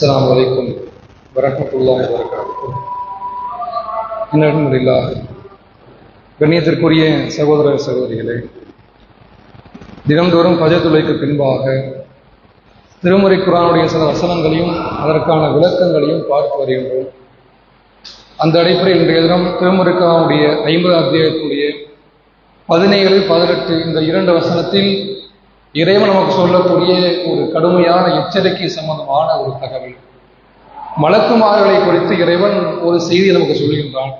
السلام عليكم ورحمة الله وبركاته இன்னல்ஹம்துலில்லா கண்ணியத்திற்குரிய சகோதர சகோதரிகளே தினம்தோறும் பஜத்துளைக்கு பின்பாக திருமுறை குரானுடைய சில வசனங்களையும் அதற்கான விளக்கங்களையும் பார்த்து வருகின்றோம் அந்த அடிப்படையில் இன்றைய தினம் திருமுறை குரானுடைய ஐம்பது அத்தியாயத்துடைய பதினேழு பதினெட்டு இந்த இரண்டு வசனத்தில் இறைவன் நமக்கு சொல்லக்கூடிய ஒரு கடுமையான எச்சரிக்கை சம்பந்தமான ஒரு தகவல். மலக்குமார்களை குறித்து இறைவன் ஒரு செய்தி நமக்கு சொல்கின்றான்.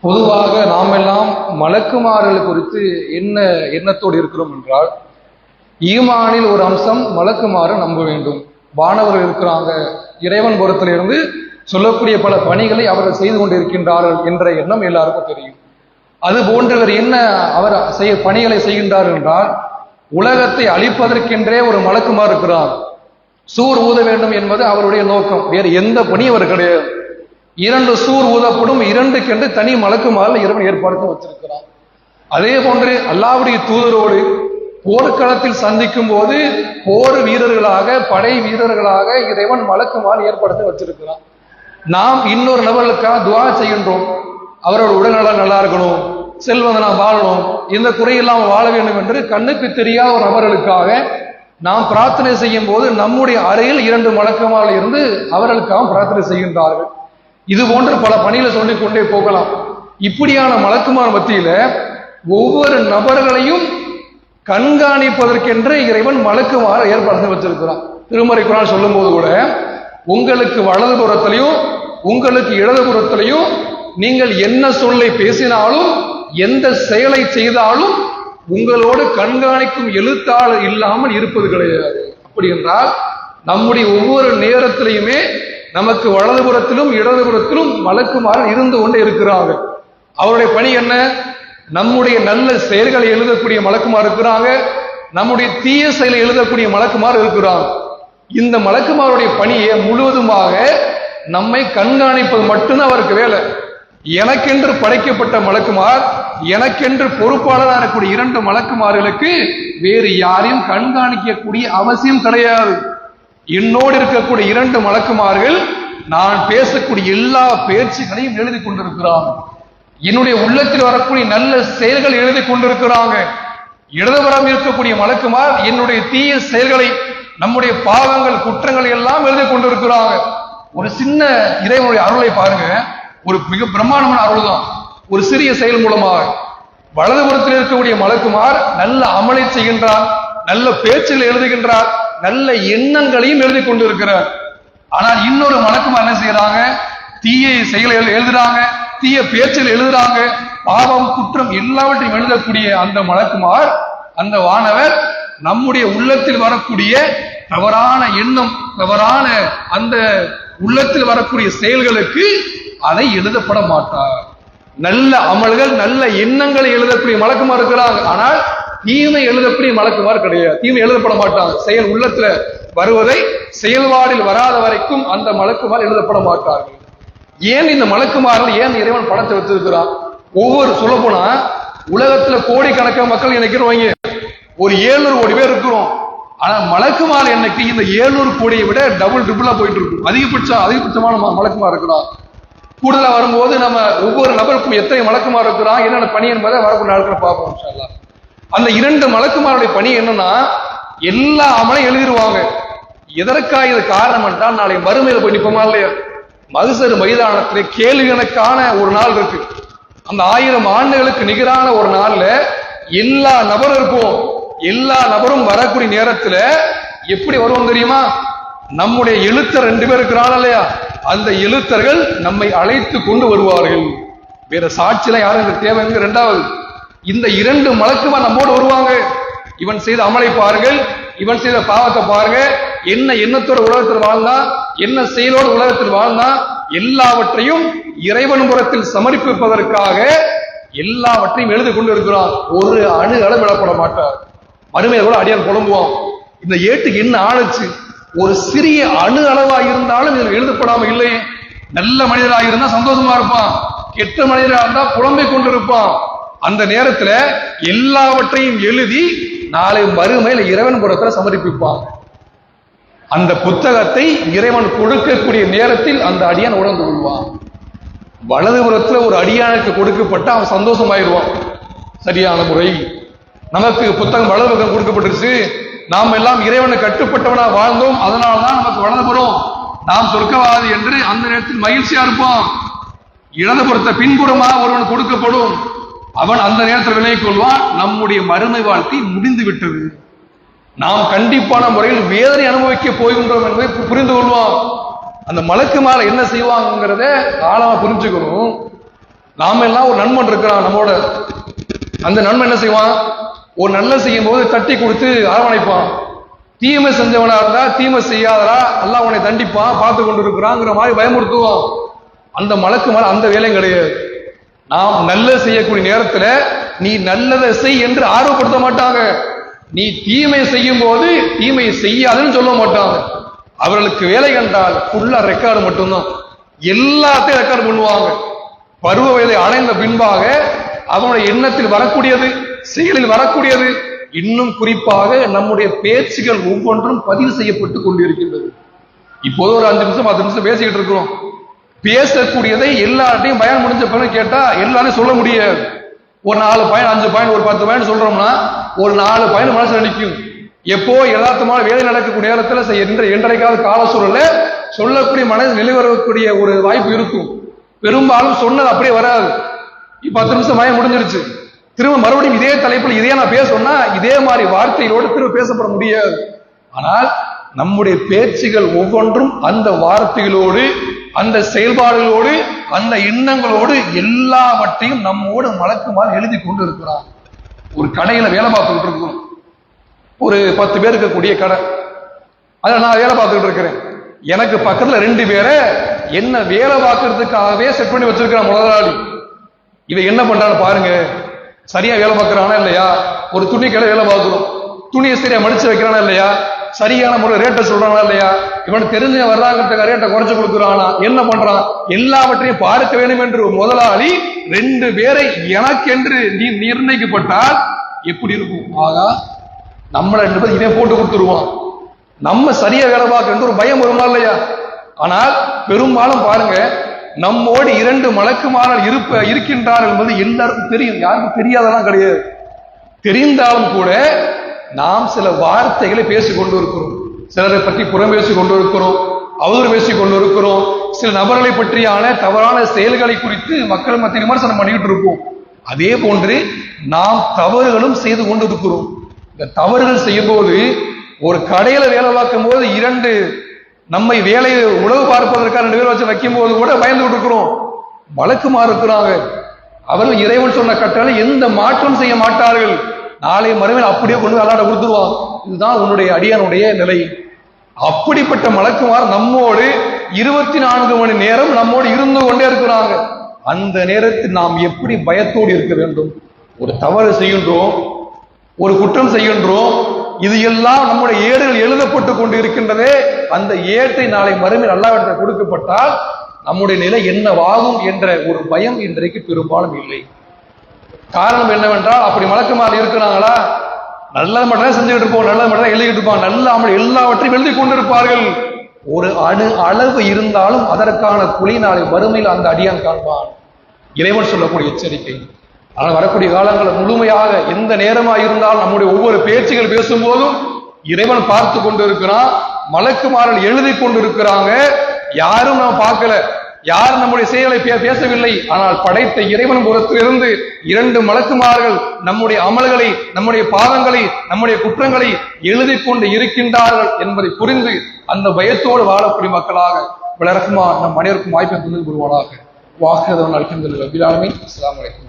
பொதுவாக நாம் எல்லாம் மலக்குமார்கள் குறித்து என்ன எண்ணத்தோடு இருக்கிறோம் என்றால் ஈமானில் ஒரு அம்சம் மலக்குமாறு நம்ப வேண்டும். வானவர்கள் இருக்கிறாங்க. இறைவன் புறத்திலிருந்து சொல்லக்கூடிய பல பணிகளை அவர்கள் செய்து கொண்டிருக்கின்றார்கள் என்ற எண்ணம் எல்லாருக்கும் தெரியும். அது போன்றவர் என்ன அவர் செய்ய பணிகளை செய்கின்றார் என்றால் உலகத்தை அழிப்பதற்கென்றே ஒரு மலக்குமார் இருக்கிறார். சூர் ஊத வேண்டும் என்பது அவருடைய நோக்கம். வேறு எந்த பணியும் அவர் கிடையாது. இரண்டு சூர் ஊதப்படும் இரண்டுக்கென்று தனி மலக்குமாரில் இறைவன் ஏற்பாடு வச்சிருக்கிறார். அதே போன்று அல்லாவுடைய தூதரோடு போர்க்களத்தில் சந்திக்கும் போது போர் வீரர்களாக படை வீரர்களாக இறைவன் மலக்குமால் ஏற்படுத்தி வச்சிருக்கிறான் நாம் இன்னொரு நபர்களுக்காக துவா செய்கின்றோம். அவரோட உடல்நலம் நல்லா இருக்கணும். செல்வந்தனா வாழணும். இந்த குறையில்லாமல் வாழ வேண்டும் என்று கண்ணுக்கு தெரியாத ஒரு நபர்களுக்காக நாம் பிரார்த்தனை செய்யும் போது நம்முடைய அறையில் இரண்டு மலக்கமாக இருந்து அவர்களுக்காக பிரார்த்தனை செய்கின்றார்கள். இது போன்று பல பணிகளை சொல்லிக் கொண்டே போகலாம். இப்படியான மலக்குமார் மத்தியில ஒவ்வொரு நபர்களையும் கண்காணிப்பதற்கென்று இறைவன் மலக்குமார ஏற்பாடு வச்சிருக்கிறான். திருமறை குரான் சொல்லும் போது கூட உங்களுக்கு வலது புறத்திலையும் உங்களுக்கு இடது புறத்திலையும் நீங்கள் என்ன சொல்லை பேசினாலும் எந்த செயலை செய்தாலும் உங்களோடு கண்காணிக்கும் எழுத்தாளர் இல்லாமல் இருப்பது கிடையாது. அப்படி என்றால் நம்முடைய ஒவ்வொரு நேரத்திலையுமே நமக்கு வலதுபுறத்திலும் இடதுபுறத்திலும் வழக்குமாறு இருந்து கொண்டே இருக்கிறாங்க அவருடைய பணி என்ன? நம்முடைய நல்ல செயல்களை எழுதக்கூடிய மலக்குமார் இருக்கிறாங்க. நம்முடைய தீய செயலை எழுதக்கூடிய மலக்குமார் இருக்கிறாங்க. இந்த மலக்குமாருடைய பணியை முழுவதுமாக நம்மை கண்காணிப்பது மட்டும்தான் அவருக்கு வேலை. எனக்கென்று படைக்கப்பட்ட மலக்குமார் எனக்கென்று பொறுப்பாளராக இருக்கக்கூடிய இரண்டு மலக்குமார்களுக்கு வேறு யாரையும் கண்காணிக்கக்கூடிய அவசியம் கிடையாது. என்னோடு இருக்கக்கூடிய இரண்டு மலக்குமார்கள் நான் பேசக்கூடிய எல்லா பேச்சுகளையும் எழுதி கொண்டிருக்கிறாங்க என்னுடைய உள்ளத்தில் வரக்கூடிய நல்ல செயல்கள் எழுதி கொண்டிருக்கிறாங்க. இடதுபுறம் இருக்கக்கூடிய மலக்குமார் என்னுடைய தீய செயல்களை நம்முடைய பாவங்கள் குற்றங்களை எல்லாம் எழுதி கொண்டிருக்கிறாங்க ஒரு சின்ன இறைவனுடைய அருளை பாருங்க. ஒரு மிக பிரம்மாண்டமான அருள் தான் ஒரு சிறிய செயல் மூலமாக. வலதுபுறத்தில் இருக்கக்கூடிய மலக்குமார் நல்ல அமலை செய்கின்றார் நல்ல பேச்சில் எழுதுகின்றார் நல்ல எண்ணங்களையும் எழுதி கொண்டிருக்கிறார். ஆனால் இன்னொரு மலக்குமார் என்ன செய்யறாங்க தீய செயலை எழுதுறாங்க தீய பேச்சில் எழுதுறாங்க. பாவம் குற்றம் எல்லாவற்றையும் எழுதக்கூடிய அந்த மலக்குமார் அந்த வானவர் நம்முடைய உள்ளத்தில் வரக்கூடிய தவறான எண்ணம் தவறான அந்த உள்ளத்தில் வரக்கூடிய செயல்களுக்கு அதை எழுதப்பட மாட்டார். நல்ல அமல்கள் நல்ல எண்ணங்களை எழுதக்கூடிய மலக்குமா இருக்கிறாங்க ஆனால் தீமை எழுதக்கூடிய மலக்குமார் கிடையாது. தீமை எழுதப்பட மாட்டாங்க செயல் உள்ளத்துல வருவதை செயல்பாடில் வராத வரைக்கும் அந்த மலக்குமார் எழுதப்பட மாட்டார்கள். ஏன் இந்த மலக்குமார்கள் ஏன் இறைவன் படத்தை வச்சிருக்கிறான் ஒவ்வொரு சொல்ல போனா உலகத்துல கோடிக்கணக்கான மக்கள் நினைக்கிறவங்க ஒரு ஏழுநூறு கோடி பேர் இருக்கிறோம். ஆனா மலக்குமார் என்னைக்கு இந்த ஏழுநூறு கோடியை விட டபுள் ட்ரிபிளா போயிட்டு இருக்கும் அதிகபட்சம் அதிகபட்சமான மலக்குமார் இருக்கிறான் கூடுதலா வரும்போது நம்ம ஒவ்வொரு நபருக்கும் எத்தனை மலக்குமார் இருக்கிறான் என்னென்ன பணி என்பதை வரக்கூடிய நாட்கள் பார்ப்போம் அந்த இரண்டு மலக்குமாருடைய பணி என்னன்னா எல்லா அமலையும் எழுதிருவாங்க. எதற்காக இது காரணம் என்றால் நாளை மறுமையில போய் நிற்போமா இல்லையா? மதுசர் மைதானத்திலே கேள்வி ஒரு நாள் இருக்கு. அந்த ஆயிரம் ஆண்டுகளுக்கு நிகரான ஒரு நாள்ல எல்லா நபரும் இருக்கும் எல்லா நபரும் வரக்கூடிய நேரத்துல எப்படி வருவோம் தெரியுமா? நம்முடைய எழுத்த ரெண்டு பேர் இருக்கிறாள் இல்லையா? அந்த எழுத்தர்கள் நம்மை அழைத்து கொண்டு வருவார்கள். வேற சாட்சியெல்லாம் யாரும் எனக்கு தேவை ரெண்டாவது இந்த இரண்டு மலக்குமா நம்மோடு வருவாங்க? இவன் செய்த அமலை பாருங்கள் இவன் செய்த பாவத்தை பாருங்க. என்ன எண்ணத்தோட உலகத்தில் வாழ்ந்தா என்ன செயலோடு உலகத்தில் வாழ்ந்தா எல்லாவற்றையும் இறைவன் புறத்தில் சமர்ப்பிப்பதற்காக எல்லாவற்றையும் எழுதி கொண்டு இருக்கிறான் ஒரு அணு அளவு மாட்டார். மறுமையை கூட அடியான் புலம்புவான். இந்த ஏட்டுக்கு என்ன ஆணுச்சு? ஒரு சிறிய அணு அளவா இருந்தாலும் இதில் எழுதப்படாம இல்லையே நல்ல மனிதராக இருந்தா சந்தோஷமா இருப்பான். கெட்ட மனிதராக இருந்தா புலம்பிக் கொண்டிருப்பான். அந்த நேரத்துல எல்லாவற்றையும் எழுதி நாளை மறுமையில இறைவன் புறத்துல சமர்ப்பிப்பான். அந்த புத்தகத்தை இறைவன் கொடுக்கக்கூடிய நேரத்தில் அந்த அடியான் உணர்ந்து கொள்வான். வலதுபுறத்துல ஒரு அடியானுக்கு கொடுக்கப்பட்ட அவன் சந்தோஷமாயிருவான் சரியான முறை. நமக்கு புத்தகம் வலதுபுறம் கொடுக்கப்பட்டுருச்சு. நாம் எல்லாம் இறைவனை கட்டுப்பட்டவனா வாழ்ந்தோம். அதனால்தான் நமக்கு வலதுபுறம் நாம் சொர்க்கவாதி என்று அந்த நேரத்தில் மகிழ்ச்சியா இருப்போம். இடதுபுறத்தை பின்புறமாக ஒருவன் கொடுக்கப்படும். அவன் அந்த நேரத்தில் விலகிக் கொள்வான். நம்முடைய மறுமை வாழ்க்கை முடிந்து விட்டது. நாம் கண்டிப்பான முறையில் வேதனை அனுபவிக்க போகின்றோம் என்பதை புரிந்து கொள்வோம். அந்த மலக்கு மேல என்ன செய்வாங்கிறத ஆழமா புரிஞ்சுக்கணும். நாம எல்லாம் ஒரு நண்பன் இருக்கிறான் நம்மோட. அந்த நண்பன் என்ன செய்வான்? ஒரு நல்ல செய்யும் போது தட்டி கொடுத்து அரவணைப்பான். தீமை செஞ்சவனா இருந்தா தீமை செய்யாதரா எல்லாம் உன்னை தண்டிப்பான் பார்த்து கொண்டு இருக்கிறாங்கிற மாதிரி பயமுறுத்துவோம் அந்த மலக்கு மேல அந்த வேலையும் கிடையாது. நாம் நல்லது செய்யக்கூடிய நேரத்துல நீ நல்லதை செய் என்று ஆர்வப்படுத்த மாட்டாங்க. நீ தீமை செய்யும் போது தீமை செய்யாதுன்னு சொல்ல மாட்டாங்க. அவர்களுக்கு வேலை கண்டால் ஃபுல்லா ரெக்கார்டு மட்டும்தான். எல்லாத்தையும் ரெக்கார்டு பண்ணுவாங்க. பருவ வயதை அடைந்த பின்பாக அவனுடைய எண்ணத்தில் வரக்கூடியது. செயலில் வரக்கூடியது. இன்னும் குறிப்பாக நம்முடைய பேச்சுகள் ஒவ்வொன்றும் பதிவு செய்யப்பட்டு கொண்டிருக்கின்றது. இப்போது ஒரு அஞ்சு நிமிஷம் பத்து நிமிஷம் பேசிக்கிட்டு இருக்கிறோம். பேசக்கூடியதை எல்லார்ட்டையும் பயன் முடிஞ்ச பிறகு கேட்டா எல்லாரும் சொல்ல முடியாது. ஒரு நாலு பயன் அஞ்சு பயன் ஒரு பத்து பயன் சொல்றோம்னா ஒரு நாலு பயன் மனசுல நிற்கும். எப்போ யதார்த்தமான வேலை நடக்கக்கூடிய நேரத்தில் செய்- என்ற என்றைக்காவது கால சூழல சொல்லக்கூடிய மனது நிலைவரக்கூடிய ஒரு வாய்ப்பு இருக்கும். பெரும்பாலும் சொன்னது அப்படியே வராது. இப்ப பத்து நிமிஷம் மயம் முடிஞ்சிருச்சு. திரும்ப மறுபடியும் இதே தலைப்பில் இதே நான் பேசணும்னா இதே மாதிரி வார்த்தைகளோடு திரும்ப பேசப்பட முடியாது. ஆனால் நம்முடைய பேச்சுகள் ஒவ்வொன்றும் அந்த வார்த்தைகளோடு அந்த செயல்பாடுகளோடு அந்த எண்ணங்களோடு எல்லாவற்றையும் நம்மோடு மலக்குமாறு எழுதி கொண்டு இருக்கிறார் ஒரு கடையில வேலை பார்த்துக்கிட்டு இருக்கோம். ஒரு பத்து பேர் இருக்கக்கூடிய கடை. அதில் நான் வேலை பார்த்துக்கிட்டு இருக்கிறேன். எனக்கு பக்கத்துல ரெண்டு பேரை என்ன வேலை பார்க்கறதுக்காகவே செட் பண்ணி வச்சிருக்கிறான் முதலாளி. இவன் என்ன பண்றான்னு பாருங்க. சரியா வேலை பார்க்கறானா இல்லையா? ஒரு துணி கடை வேலை பார்க்கிறோம் துணியை சரியா மடிச்சு வைக்கிறானா இல்லையா? சரியான முறை ரேட்டை சொல்றானா இல்லையா? இவன் தெரிஞ்ச வர்றாங்கிறதுக்கு ரேட்டை குறைச்சு கொடுக்குறானா? என்ன பண்றான்? எல்லாவற்றையும் பார்க்க வேண்டும் என்று ஒரு முதலாளி ரெண்டு பேரை எனக்கென்று நீ நிர்ணயிக்கப்பட்டால் எப்படி இருக்கும்? ஆகா நம்ம ரெண்டு பேரும் இதே போட்டு கொடுத்துருவான் நம்ம சரியா வேலை பார்க்கறது ஒரு பயம் வருமா இல்லையா? ஆனால் பெரும்பாலும் பாருங்க நம்மோடு இரண்டு மலக்குமாரல் இருப்ப இருக்கின்றார் என்பது எல்லாருக்கும் தெரியும். யாருக்கும் தெரியாதெல்லாம் கிடையாது. தெரிந்தாலும் கூட நாம் சில வார்த்தைகளை பேசிக் கொண்டு இருக்கிறோம் சிலரை பற்றி புறம் பேசிக் கொண்டு இருக்கிறோம் அவதூறு பேசிக் கொண்டு இருக்கிறோம் சில நபர்களை பற்றியான தவறான செயல்களை குறித்து மக்கள் மத்திய விமர்சனம் பண்ணிக்கிட்டு இருப்போம். அதே போன்று நாம் தவறுகளும் செய்து கொண்டு இருக்கிறோம் இந்த தவறுகள் செய்யும்போது ஒரு கடையில வேலை பார்க்கும் போது இரண்டு நம்மை வேலையை உழவு பார்ப்பதற்காக ரெண்டு பேர் வச்சு வைக்கும் போது கூட பயந்து இருக்கிறோம் வழக்குமா இருக்கிறாங்க அவர்கள் இறைவன் சொன்ன கட்டளை எந்த மாற்றம் செய்ய மாட்டார்கள். நாளை மறுமையில் அப்படியே கொண்டு போய் அல்லாட கொடுத்துருவாங்க இதுதான் உன்னுடைய அடியானுடைய நிலை. அப்படிப்பட்ட மலக்குமார் நம்மோடு இருபத்தி நான்கு மணி நேரம் நம்மோடு இருந்து கொண்டே இருக்கிறாங்க. அந்த நேரத்தில் நாம் எப்படி பயத்தோடு இருக்க வேண்டும்? ஒரு தவறு செய்கின்றோம் ஒரு குற்றம் செய்கின்றோம் இது எல்லாம் நம்முடைய ஏடுகள் எழுதப்பட்டு கொண்டு இருக்கின்றதே அந்த ஏட்டை நாளை மறுமையில் அல்லாவிடத்தில் கொடுக்கப்பட்டால் நம்முடைய நிலை என்னவாகும் என்ற ஒரு பயம் இன்றைக்கு பெரும்பாலும் இல்லை. காரணம் என்னவென்றால் அப்படி மலக்குமாறு இருக்கிறாங்களா? நல்லது மட்டும் தான் செஞ்சுக்கிட்டு இருப்போம் நல்லது மட்டும் தான் எழுதிக்கிட்டு இருப்பாங்க நல்ல அமல் எல்லாவற்றையும் எழுதி கொண்டிருப்பார்கள். ஒரு அணு அளவு இருந்தாலும் அதற்கான குழி நாளை வறுமையில் அந்த அடியான் காண்பான். இறைவன் சொல்லக்கூடிய எச்சரிக்கை. ஆனால் வரக்கூடிய காலங்களில் முழுமையாக எந்த நேரமா இருந்தாலும் நம்முடைய ஒவ்வொரு பேச்சுகள் பேசும்போதும் இறைவன் பார்த்து கொண்டு இருக்கிறான் மலக்குமாரல் எழுதி கொண்டு இருக்கிறாங்க யாரும் நாம் பார்க்கல. யாரும் நம்முடைய செயலை பே- பேசவில்லை. ஆனால் படைத்த இறைவன் புறத்திலிருந்து இரண்டு மலக்குமார்கள் நம்முடைய அமல்களை நம்முடைய பாவங்களை நம்முடைய குற்றங்களை எழுதி கொண்டு இருக்கின்றார்கள் என்பதை புரிந்து அந்த பயத்தோடு வாழக்கூடிய மக்களாக விளரக்குமா நம் அனைவருக்கும் வாய்ப்பை தந்து வருவானாக வாக்குதவன் அல்ஹம்துலில்லாஹ் ரபில் அஸ்லாம் வலைக்கம்